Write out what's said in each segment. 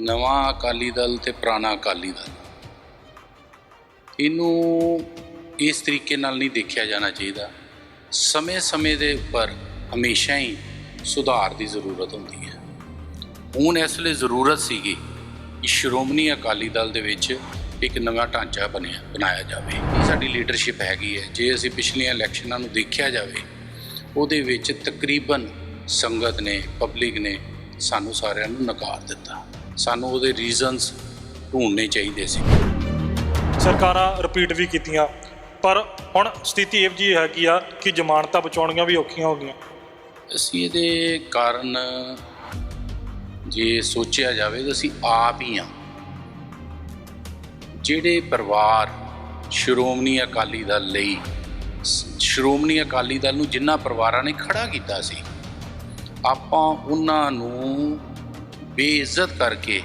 ਨਵਾਂ ਅਕਾਲੀ ਦਲ ਤੇ ਪੁਰਾਣਾ ਅਕਾਲੀ ਦਲ। ਇਹਨੂੰ ਇਸ ਤਰੀਕੇ ਨਾਲ ਨਹੀਂ ਦੇਖਿਆ ਜਾਣਾ ਚਾਹੀਦਾ। ਸਮੇਂ-ਸਮੇਂ ਦੇ ਉੱਪਰ ਹਮੇਸ਼ਾ ਹੀ ਸੁਧਾਰ ਦੀ ਜ਼ਰੂਰਤ ਹੁੰਦੀ ਹੈ। ਹੁਣ ਇਸ ਵੇਲੇ ਜ਼ਰੂਰਤ ਸੀਗੀ ਕਿ ਸ਼੍ਰੋਮਣੀ ਅਕਾਲੀ ਦਲ ਦੇ ਵਿੱਚ ਇੱਕ ਨਵਾਂ ਢਾਂਚਾ ਬਣਿਆ, ਬਣਾਇਆ ਜਾਵੇ। ਇਹ ਸਾਡੀ ਲੀਡਰਸ਼ਿਪ ਹੈਗੀ ਹੈ। ਜੇ ਅਸੀਂ ਪਿਛਲੀਆਂ ਇਲੈਕਸ਼ਨਾਂ ਨੂੰ ਦੇਖਿਆ ਜਾਵੇ, ਉਹਦੇ ਵਿੱਚ ਤਕਰੀਬਨ ਸੰਗਤ ਨੇ ਪਬਲਿਕ ਨੇ ਸਾਨੂੰ ਸਾਰਿਆਂ ਨੂੰ ਨਕਾਰ ਦਿੱਤਾ। ਸਾਨੂੰ ਉਹਦੇ ਰੀਜ਼ਨਸ ਢੂੰਡਣੇ ਚਾਹੀਦੇ ਸੀ। ਸਰਕਾਰਾਂ ਰਿਪੀਟ ਵੀ ਕੀਤੀਆਂ ਪਰ ਹੁਣ ਸਥਿਤੀ ਇਹ ਜੀ ਹੈਗੀ ਆ ਕਿ ਜ਼ਮਾਨਤਾਂ ਬਚਾਉਣੀਆਂ ਵੀ ਔਖੀਆਂ ਹੋ ਗਈਆਂ। ਅਸੀਂ ਇਹਦੇ ਕਾਰਨ ਜੇ ਸੋਚਿਆ ਜਾਵੇ ਤਾਂ ਅਸੀਂ ਆਪ ਹੀ ਹਾਂ ਜਿਹੜੇ ਪਰਿਵਾਰ ਸ਼੍ਰੋਮਣੀ ਅਕਾਲੀ ਦਲ ਲਈ ਸ਼੍ਰੋਮਣੀ ਅਕਾਲੀ ਦਲ ਨੂੰ ਜਿਨ੍ਹਾਂ ਪਰਿਵਾਰਾਂ ਨੇ ਖੜਾ ਕੀਤਾ ਸੀ ਆਪਾਂ ਉਹਨਾਂ ਨੂੰ ਬੇਇੱਜ਼ਤ ਕਰਕੇ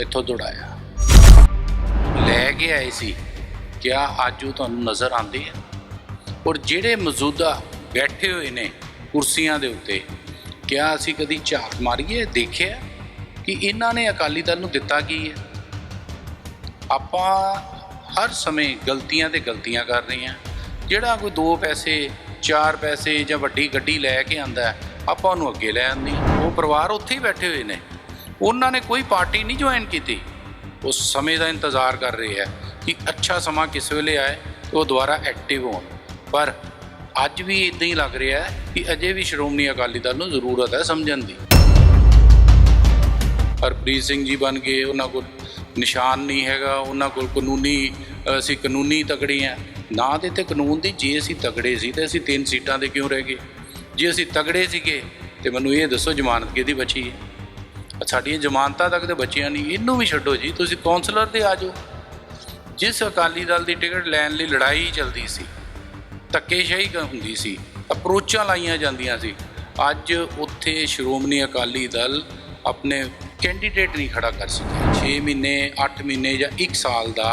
ਇੱਥੋਂ ਦੌੜਾਇਆ। ਲੈ ਕੇ ਆਏ ਸੀ, ਕਿਆ ਅੱਜ ਉਹ ਤੁਹਾਨੂੰ ਨਜ਼ਰ ਆਉਂਦੇ ਆ ਔਰ ਜਿਹੜੇ ਮੌਜੂਦਾ ਬੈਠੇ ਹੋਏ ਨੇ ਕੁਰਸੀਆਂ ਦੇ ਉੱਤੇ, ਕਿਆ ਅਸੀਂ ਕਦੀ ਝਾਤ ਮਾਰੀਏ? ਦੇਖਿਆ ਕਿ ਇਹਨਾਂ ਨੇ ਅਕਾਲੀ ਦਲ ਨੂੰ ਦਿੱਤਾ ਕੀ ਹੈ? ਆਪਾਂ ਹਰ ਸਮੇਂ ਗਲਤੀਆਂ ਤੇ ਗਲਤੀਆਂ ਕਰ ਰਹੇ ਹਾਂ। ਜਿਹੜਾ ਕੋਈ 2 ਪੈਸੇ 4 ਪੈਸੇ ਜਾਂ ਵੱਡੀ ਗੱਡੀ ਲੈ ਕੇ ਆਂਦਾ ਆਪਾਂ ਉਹਨੂੰ ਅੱਗੇ ਲੈ ਆਉਂਦੇ ਉਹ ਪਰਿਵਾਰ ਉੱਥੇ ਹੀ ਬੈਠੇ ਹੋਏ ਨੇ। ਉਹਨਾਂ ਨੇ ਕੋਈ ਪਾਰਟੀ ਨਹੀਂ ਜੁਆਇਨ ਕੀਤੀ। ਉਸ ਸਮੇਂ ਦਾ ਇੰਤਜ਼ਾਰ ਕਰ ਰਹੇ ਹੈ ਕਿ ਅੱਛਾ ਸਮਾਂ ਕਿਸ ਵੇਲੇ ਆਏ ਤੇ ਉਹ ਦੁਬਾਰਾ ਐਕਟਿਵ ਹੋਣ। ਪਰ ਅੱਜ ਵੀ ਇਦਾਂ ਹੀ ਲੱਗ ਰਿਹਾ ਹੈ ਕਿ ਅਜੇ ਵੀ ਸ਼੍ਰੋਮਣੀ ਅਕਾਲੀ ਦਲ ਨੂੰ ਜ਼ਰੂਰਤ ਹੈ ਸਮਝਣ ਦੀ। ਹਰਪ੍ਰੀਤ ਸਿੰਘ ਜੀ ਬਣ ਗਏ, ਉਹਨਾਂ ਕੋਲ ਨਿਸ਼ਾਨ ਨਹੀਂ ਹੈਗਾ, ਉਹਨਾਂ ਕੋਲ ਕਾਨੂੰਨੀ, ਅਸੀਂ ਕਾਨੂੰਨੀ ਤਕੜੇ ਆ ਨਾ ਤੇ ਤੇ ਕਾਨੂੰਨ ਦੀ, ਜੇ ਅਸੀਂ ਤਕੜੇ ਸੀ ਤੇ ਅਸੀਂ ਤਿੰਨ ਸੀਟਾਂ ਦੇ ਕਿਉਂ ਰਹਿ ਗਏ? ਜੇ ਅਸੀਂ ਤਗੜੇ ਸੀਗੇ ਤੇ ਮੈਨੂੰ ਇਹ ਦੱਸੋ ਜ਼ਮਾਨਤ ਕਿਹਦੀ ਬਚੀ ਹੈ? ਸਾਡੀਆਂ ਜ਼ਮਾਨਤਾਂ ਤੱਕ ਤੇ ਬੱਚਿਆਂ ਨਹੀਂ ਇਹਨੂੰ ਵੀ ਛੱਡੋ ਜੀ ਤੁਸੀਂ ਕਾਉਂਸਲਰ ਤੇ ਆ ਜਾਓ। ਜਿਸ ਅਕਾਲੀ ਦਲ ਦੀ ਟਿਕਟ ਲੈਣ ਲਈ ਲੜਾਈ ਚੱਲਦੀ ਸੀ ਧੱਕੇਸ਼ਾਹੀ ਕ- ਹੁੰਦੀ ਸੀ ਅਪਰੋਚਾਂ ਲਾਈਆਂ ਜਾਂਦੀਆਂ ਸੀ ਅੱਜ ਉੱਥੇ ਸ਼੍ਰੋਮਣੀ ਅਕਾਲੀ ਦਲ ਆਪਣੇ ਕੈਂਡੀਡੇਟ ਨਹੀਂ ਖੜਾ ਕਰ ਸਕਿਆ। 6 ਮਹੀਨੇ 8 ਮਹੀਨੇ ਜਾਂ 1 ਸਾਲ ਦਾ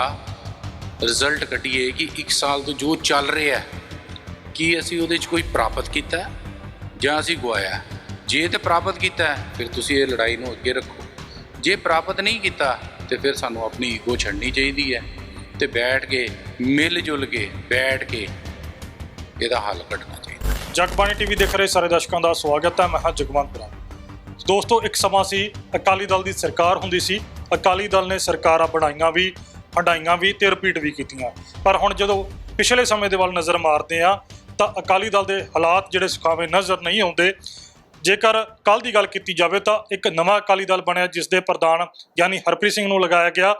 ਰਿਜ਼ਲਟ ਕੱਢੀਏ ਕਿ 1 ਸਾਲ ਤੋਂ ਜੋ ਚੱਲ ਰਿਹਾ ਹੈ, ਕੀ ਅਸੀਂ ਉਹਦੇ 'ਚ ਕੋਈ ਪ੍ਰਾਪਤ ਕੀਤਾ ਜਾਂ ਅਸੀਂ ਗਵਾਇਆ ਜੇ ਤੇ ਪ੍ਰਾਪਤ ਕੀਤਾ, ਫਿਰ ਤੁਸੀਂ ਇਹ ਲੜਾਈ ਨੂੰ ਅੱਗੇ ਰੱਖੋ। ਜੇ ਪ੍ਰਾਪਤ ਨਹੀਂ ਕੀਤਾ, ਤੇ ਫਿਰ ਸਾਨੂੰ ਆਪਣੀ ਈਗੋ ਛੱਡਣੀ ਚਾਹੀਦੀ ਹੈ। ਤੇ ਬੈਠ ਕੇ, ਮਿਲ ਜੁਲ ਕੇ, ਬੈਠ ਕੇ ਇਹਦਾ ਹੱਲ ਕੱਢਣਾ ਚਾਹੀਦਾ। ਜਗਬਾਣੀ ਟੀਵੀ ਦੇਖ ਰਹੇ ਸਾਰੇ ਦਰਸ਼ਕਾਂ ਦਾ ਸਵਾਗਤ ਹੈ, ਮੈਂ ਹਾਂ ਜਗਵੰਤ ਬਰਾ ਦੋਸਤੋ, ਇੱਕ ਸਮਾਂ ਸੀ, ਅਕਾਲੀ ਦਲ ਦੀ ਸਰਕਾਰ ਹੁੰਦੀ ਸੀ। ਅਕਾਲੀ ਦਲ ਨੇ ਸਰਕਾਰਾਂ ਬਣਾਈਆਂ ਵੀ, ਹੰਡਾਈਆਂ ਵੀ ਤੇ ਰਿਪੀਟ ਵੀ ਕੀਤੀਆਂ। ਪਰ ਹੁਣ ਜਦੋਂ ਪਿਛਲੇ ਸਮੇਂ ਦੇ ਵੱਲ ਨਜ਼ਰ ਮਾਰਦੇ ਆ ਤਾਂ ਅਕਾਲੀ ਦਲ ਦੇ ਹਾਲਾਤ ਜਿਹੜੇ ਸੁਖਾਵੇਂ ਨਜ਼ਰ ਨਹੀਂ ਆਉਂਦੇ ਜੇਕਰ ਕੱਲ ਦੀ ਗੱਲ ਕੀਤੀ ਜਾਵੇ ਤਾਂ ਇੱਕ ਨਵਾਂ ਅਕਾਲੀ ਦਲ ਬਣਿਆ, ਜਿਸ ਦੇ ਪ੍ਰਧਾਨ ਯਾਨੀ ਹਰਪ੍ਰੀਤ ਸਿੰਘ ਨੂੰ ਲਗਾਇਆ ਗਿਆ,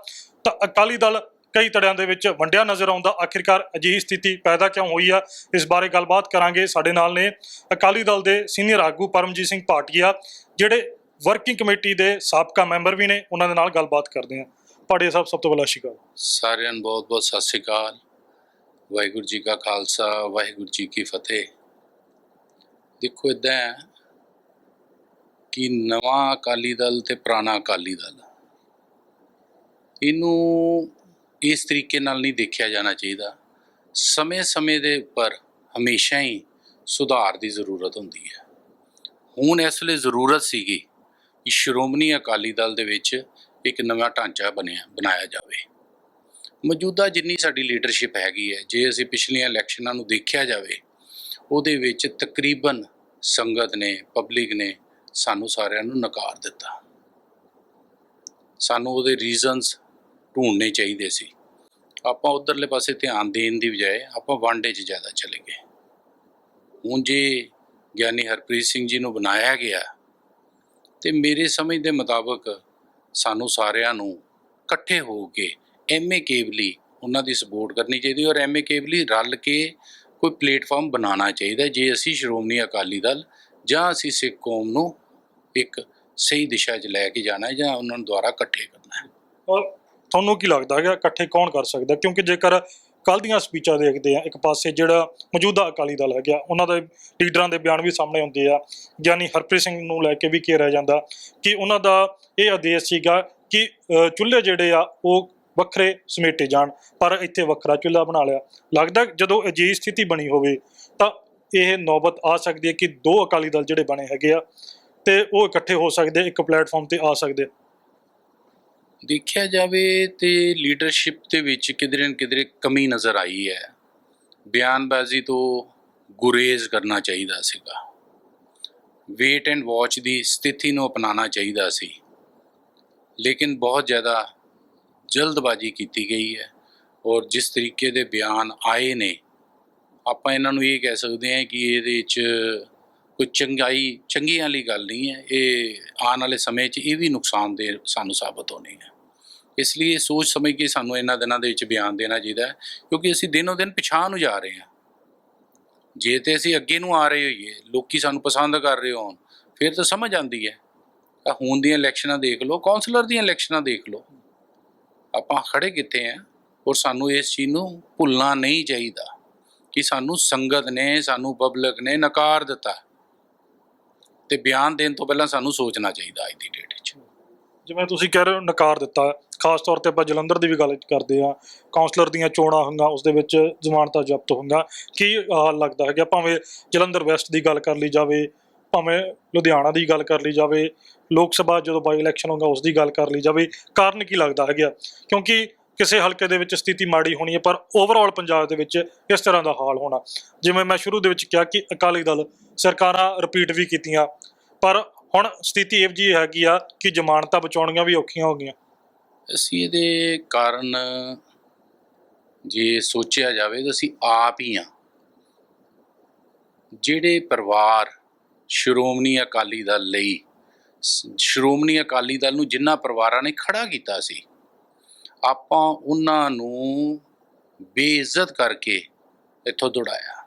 ਤਾਂ ਅਕਾਲੀ ਦਲ ਕਈ ਤੜਿਆਂ ਦੇ ਵਿੱਚ ਵੰਡਿਆ ਨਜ਼ਰ ਆਉਂਦਾ। ਆਖਿਰਕਾਰ ਅਜਿਹੀ ਸਥਿਤੀ ਪੈਦਾ ਕਿਉਂ ਹੋਈ ਆ? ਇਸ ਬਾਰੇ ਗੱਲਬਾਤ ਕਰਾਂਗੇ। ਸਾਡੇ ਨਾਲ ਨੇ ਅਕਾਲੀ ਦਲ ਦੇ ਸੀਨੀਅਰ ਆਗੂ ਪਰਮਜੀਤ ਸਿੰਘ ਭਾਟੀਆ, ਜਿਹੜੇ ਵਰਕਿੰਗ ਕਮੇਟੀ ਦੇ ਸਾਬਕਾ ਮੈਂਬਰ ਵੀ ਨੇ, ਉਹਨਾਂ ਦੇ ਨਾਲ ਗੱਲਬਾਤ ਕਰਦੇ ਹਾਂ। ਭਾਟੀਆ ਸਾਹਿਬ, ਸਭ ਤੋਂ ਪਹਿਲਾਂ ਸ਼ਿਕਾਰ ਸਾਰਿਆਂ ਨੂੰ ਬਹੁਤ ਬਹੁਤ ਸਤਿ ਸ੍ਰੀ ਅਕਾਲ। ਵਾਹਿਗੁਰੂ ਜੀ ਕਾ ਖਾਲਸਾ, ਵਾਹਿਗੁਰੂ ਜੀ ਕੀ ਫਤਿਹ। ਦੇਖੋ ਇਦਾਂ ਕਿ ਨਵਾਂ ਅਕਾਲੀ ਦਲ ਤੇ ਪੁਰਾਣਾ ਅਕਾਲੀ ਦਲ। ਇਹਨੂੰ ਇਸ ਤਰੀਕੇ ਨਾਲ ਨਹੀਂ ਦੇਖਿਆ ਜਾਣਾ ਚਾਹੀਦਾ। ਸਮੇਂ-ਸਮੇਂ ਦੇ ਉੱਪਰ ਹਮੇਸ਼ਾ ਹੀ ਸੁਧਾਰ ਦੀ ਜ਼ਰੂਰਤ ਹੁੰਦੀ ਹੈ। ਹੁਣ ਇਸ ਲਈ ਜ਼ਰੂਰਤ ਸੀਗੀ ਕਿ ਸ਼੍ਰੋਮਣੀ ਅਕਾਲੀ ਦਲ ਦੇ ਵਿੱਚ ਇੱਕ ਨਵਾਂ ਢਾਂਚਾ ਬਣਿਆ, ਬਣਾਇਆ ਜਾਵੇ। ਮੌਜੂਦਾ ਜਿੰਨੀ ਸਾਡੀ ਲੀਡਰਸ਼ਿਪ ਹੈਗੀ ਹੈ, ਜੇ ਅਸੀਂ ਪਿਛਲੀਆਂ ਇਲੈਕਸ਼ਨਾਂ ਨੂੰ ਦੇਖਿਆ ਜਾਵੇ, ਉਹਦੇ ਵਿੱਚ ਤਕਰੀਬਨ ਸੰਗਤ ਨੇ, ਪਬਲਿਕ ਨੇ ਸਾਨੂੰ ਸਾਰਿਆਂ ਨੂੰ ਨਕਾਰ ਦਿੱਤਾ। ਸਾਨੂੰ ਉਹਦੇ ਰੀਜ਼ਨਸ ਢੂੰਡਣੇ ਚਾਹੀਦੇ ਸੀ। ਆਪਾਂ ਉਧਰਲੇ ਪਾਸੇ ਧਿਆਨ ਦੇਣ ਦੀ ਬਜਾਏ ਆਪਾਂ ਵਾਂਡੇ 'ਚ ਜ਼ਿਆਦਾ ਚਲੇ ਗਏ। ਹੁਣ ਜੇ ਗਿਆਨੀ ਹਰਪ੍ਰੀਤ ਸਿੰਘ ਜੀ ਨੂੰ ਬਣਾਇਆ ਗਿਆ ਤੇ ਮੇਰੇ ਸਮਝ ਦੇ ਮੁਤਾਬਕ ਸਾਨੂੰ ਸਾਰਿਆਂ ਨੂੰ ਇਕੱਠੇ ਹੋ ਕੇ ਐਮਏ ਕੇਬਲੀ ਉਹਨਾਂ ਦੀ ਸਪੋਰਟ ਕਰਨੀ ਚਾਹੀਦੀ ਔਰ ਐਮਏ ਕੇਬਲੀ ਰਲ ਕੇ ਕੋਈ ਪਲੇਟਫਾਰਮ ਬਣਾਉਣਾ ਚਾਹੀਦਾ ਜੇ ਅਸੀਂ ਸ਼੍ਰੋਮਣੀ ਅਕਾਲੀ ਦਲ ਜਾਂ ਅਸੀਂ ਸਿੱਖ ਕੌਮ ਨੂੰ ਇੱਕ ਸਹੀ ਦਿਸ਼ਾ 'ਚ ਲੈ ਕੇ ਜਾਣਾ ਜਾਂ ਉਹਨਾਂ ਨੂੰ ਦੁਆਰਾ ਇਕੱਠੇ ਕਰਨਾ ਹੈ। ਔਰ ਤੁਹਾਨੂੰ ਕੀ ਲੱਗਦਾ ਹੈਗਾ, ਇਕੱਠੇ ਕੌਣ ਕਰ ਸਕਦਾ ਕਿਉਂਕਿ ਜੇਕਰ ਕੱਲ ਦੀਆਂ ਸਪੀਚਾਂ ਦੇਖਦੇ ਆ ਇੱਕ ਪਾਸੇ ਜਿਹੜਾ ਮੌਜੂਦਾ ਅਕਾਲੀ ਦਲ ਹੈਗਾ, ਉਹਨਾਂ ਦੇ ਲੀਡਰਾਂ ਦੇ ਬਿਆਨ ਵੀ ਸਾਹਮਣੇ ਆਉਂਦੇ ਆ, ਯਾਨੀ ਹਰਪ੍ਰੀਤ ਸਿੰਘ ਨੂੰ ਲੈ ਕੇ ਵੀ ਘੇਰਿਆ ਜਾਂਦਾ ਕਿ ਉਹਨਾਂ ਦਾ ਇਹ ਆਦੇਸ਼ ਸੀਗਾ ਕਿ ਚੁੱਲ੍ਹੇ ਜਿਹੜੇ ਆ, ਉਹ ਵੱਖਰੇ ਸਮੇਟੇ ਜਾਣ, ਪਰ ਇੱਥੇ ਵੱਖਰਾ ਚੁੱਲ੍ਹਾ ਬਣਾ ਲਿਆ। ਲੱਗਦਾ ਜਦੋਂ ਅਜਿਹੀ ਸਥਿਤੀ ਬਣੀ ਹੋਵੇ ਇਹ ਨੌਬਤ ਆ ਸਕਦੀ ਹੈ ਕਿ ਦੋ ਅਕਾਲੀ ਦਲ ਜਿਹੜੇ ਬਣੇ ਹੈਗੇ ਆ ਤੇ ਉਹ ਇਕੱਠੇ ਹੋ ਸਕਦੇ, ਇੱਕ ਪਲੇਟਫਾਰਮ ਤੇ ਆ ਸਕਦੇ। ਦੇਖਿਆ ਜਾਵੇ ਤੇ ਲੀਡਰਸ਼ਿਪ ਦੇ ਵਿੱਚ ਕਿਧਰੇ ਨਾ ਕਿਧਰੇ ਕਮੀ ਨਜ਼ਰ ਆਈ ਹੈ। ਬਿਆਨਬਾਜ਼ੀ ਤੋਂ ਗੁਰੇਜ਼ ਕਰਨਾ ਚਾਹੀਦਾ ਸੀਗਾ। ਵੇਟ ਐਂਡ ਵਾਚ ਦੀ ਸਥਿਤੀ ਨੂੰ ਅਪਣਾਉਣਾ ਚਾਹੀਦਾ ਸੀ। ਲੇਕਿਨ ਬਹੁਤ ਜ਼ਿਆਦਾ ਜਲਦਬਾਜ਼ੀ ਕੀਤੀ ਗਈ ਹੈ ਔਰ ਜਿਸ ਤਰੀਕੇ ਦੇ ਬਿਆਨ ਆਏ ਨੇ ਆਪਾਂ ਇਹਨਾਂ ਨੂੰ ਇਹ ਕਹਿ ਸਕਦੇ ਹਾਂ ਕਿ ਇਹਦੇ 'ਚ ਕੋਈ ਚੰਗਾਈ ਚੰਗੀ ਵਾਲੀ ਗੱਲ ਨਹੀਂ ਹੈ। ਇਹ ਆਉਣ ਵਾਲੇ ਸਮੇਂ 'ਚ ਇਹ ਵੀ ਨੁਕਸਾਨਦੇ ਸਾਨੂੰ ਸਾਬਤ ਹੋਣੀ ਹੈ। ਇਸ ਲਈ ਇਹ ਸੋਚ ਸਮਝ ਕੇ ਸਾਨੂੰ ਇਹਨਾਂ ਦਿਨਾਂ ਦੇ ਵਿੱਚ ਬਿਆਨ ਦੇਣਾ ਚਾਹੀਦਾ ਹੈ, ਕਿਉਂਕਿ ਅਸੀਂ ਦਿਨੋ ਦਿਨ ਪਿਛਾਂਹ ਨੂੰ ਜਾ ਰਹੇ ਹਾਂ। ਜੇ ਤੇ ਅਸੀਂ ਅੱਗੇ ਨੂੰ ਆ ਰਹੇ ਹੋਈਏ, ਲੋਕੀ ਸਾਨੂੰ ਪਸੰਦ ਕਰ ਰਹੇ ਹੋਣ, ਫਿਰ ਤਾਂ ਸਮਝ ਆਉਂਦੀ ਹੈ। ਤਾਂ ਹੁਣ ਦੀਆਂ ਇਲੈਕਸ਼ਨਾਂ ਦੇਖ ਲਓ ਕਾਉਂਸਲਰ ਦੀਆਂ ਇਲੈਕਸ਼ਨਾਂ ਦੇਖ ਲਓ। ਆਪਾਂ ਖੜੇ ਕਿੱਥੇ ਆ ਔਰ ਸਾਨੂੰ ਇਸ ਚੀਜ਼ ਨੂੰ ਭੁੱਲਣਾ ਨਹੀਂ ਚਾਹੀਦਾ। ਕਿ ਸਾਨੂੰ ਸੰਗਤ ਨੇ, ਸਾਨੂੰ ਪਬਲਿਕ ਨੇ ਨਕਾਰ ਦਿੱਤਾ। ਤੇ ਬਿਆਨ ਦੇਣ ਤੋਂ ਪਹਿਲਾਂ ਸਾਨੂੰ ਸੋਚਣਾ ਚਾਹੀਦਾ ਅੱਜ ਦੀ ਡੇਟ 'ਚ ਜਿਵੇਂ ਤੁਸੀਂ ਕਹਿ ਰਹੇ ਹੋ ਨਕਾਰ ਦਿੱਤਾ, ਖਾਸ ਤੌਰ ਤੇ ਆਪਾਂ ਜਲੰਧਰ ਦੀ ਵੀ ਗੱਲ ਕਰਦੇ ਆ ਕਾਉਂਸਲਰ ਦੀਆਂ ਚੋਣਾਂ ਹੋਈਆਂ ਉਸ ਦੇ ਵਿੱਚ ਜ਼ਮਾਨਤਾਂ ਜ਼ਬਤ ਹੋਈਆਂ ਕੀ ਹਾਲ ਲੱਗਦਾ ਹੈ ਕਿ ਭਾਵੇਂ ਜਲੰਧਰ ਵੈਸਟ ਦੀ ਗੱਲ ਕਰ ਲਈ ਜਾਵੇ, ਭਾਵੇਂ ਲੁਧਿਆਣਾ ਦੀ ਗੱਲ ਕਰ ਲਈ ਜਾਵੇ, ਲੋਕ ਸਭਾ ਜਦੋਂ ਬਾਈ ਇਲੈਕਸ਼ਨ ਹੋਗਾ ਉਸ ਦੀ ਗੱਲ ਕਰ ਲਈ ਜਾਵੇ। ਕਾਰਨ ਕੀ ਲੱਗਦਾ ਹੈਗਾ? ਕਿਉਂਕਿ ਕਿਸੇ ਹਲਕੇ ਦੇ ਵਿੱਚ ਸਥਿਤੀ ਮਾੜੀ ਹੋਣੀ ਹੈ, ਪਰ ਓਵਰਆਲ ਪੰਜਾਬ ਦੇ ਵਿੱਚ ਇਸ ਤਰ੍ਹਾਂ ਦਾ ਹਾਲ ਹੋਣਾ। ਜਿਵੇਂ ਮੈਂ ਸ਼ੁਰੂ ਦੇ ਵਿੱਚ ਕਿਹਾ ਕਿ ਅਕਾਲੀ ਦਲ ਸਰਕਾਰਾਂ ਰਿਪੀਟ ਵੀ ਕੀਤੀਆਂ, ਪਰ ਹੁਣ ਸਥਿਤੀ ਇਹ ਜੀ ਹੈਗੀ ਆ ਕਿ ਜ਼ਮਾਨਤਾਂ ਬਚਾਉਣੀਆਂ ਵੀ ਔਖੀਆਂ ਹੋ ਗਈਆਂ। ਅਸੀਂ ਇਹਦੇ ਕਾਰਨ ਜੇ ਸੋਚਿਆ ਜਾਵੇ ਤਾਂ ਅਸੀਂ ਆਪ ਹੀ ਆ ਜਿਹੜੇ ਪਰਿਵਾਰ ਸ਼੍ਰੋਮਣੀ ਅਕਾਲੀ ਦਲ ਲਈ, ਸ਼੍ਰੋਮਣੀ ਅਕਾਲੀ ਦਲ ਨੂੰ ਜਿਨ੍ਹਾਂ ਪਰਿਵਾਰਾਂ ਨੇ ਖੜਾ ਕੀਤਾ ਸੀ ਆਪਾਂ ਉਹਨਾਂ ਨੂੰ ਬੇਇੱਜ਼ਤ ਕਰਕੇ ਇੱਥੋਂ ਦੌੜਾਇਆ।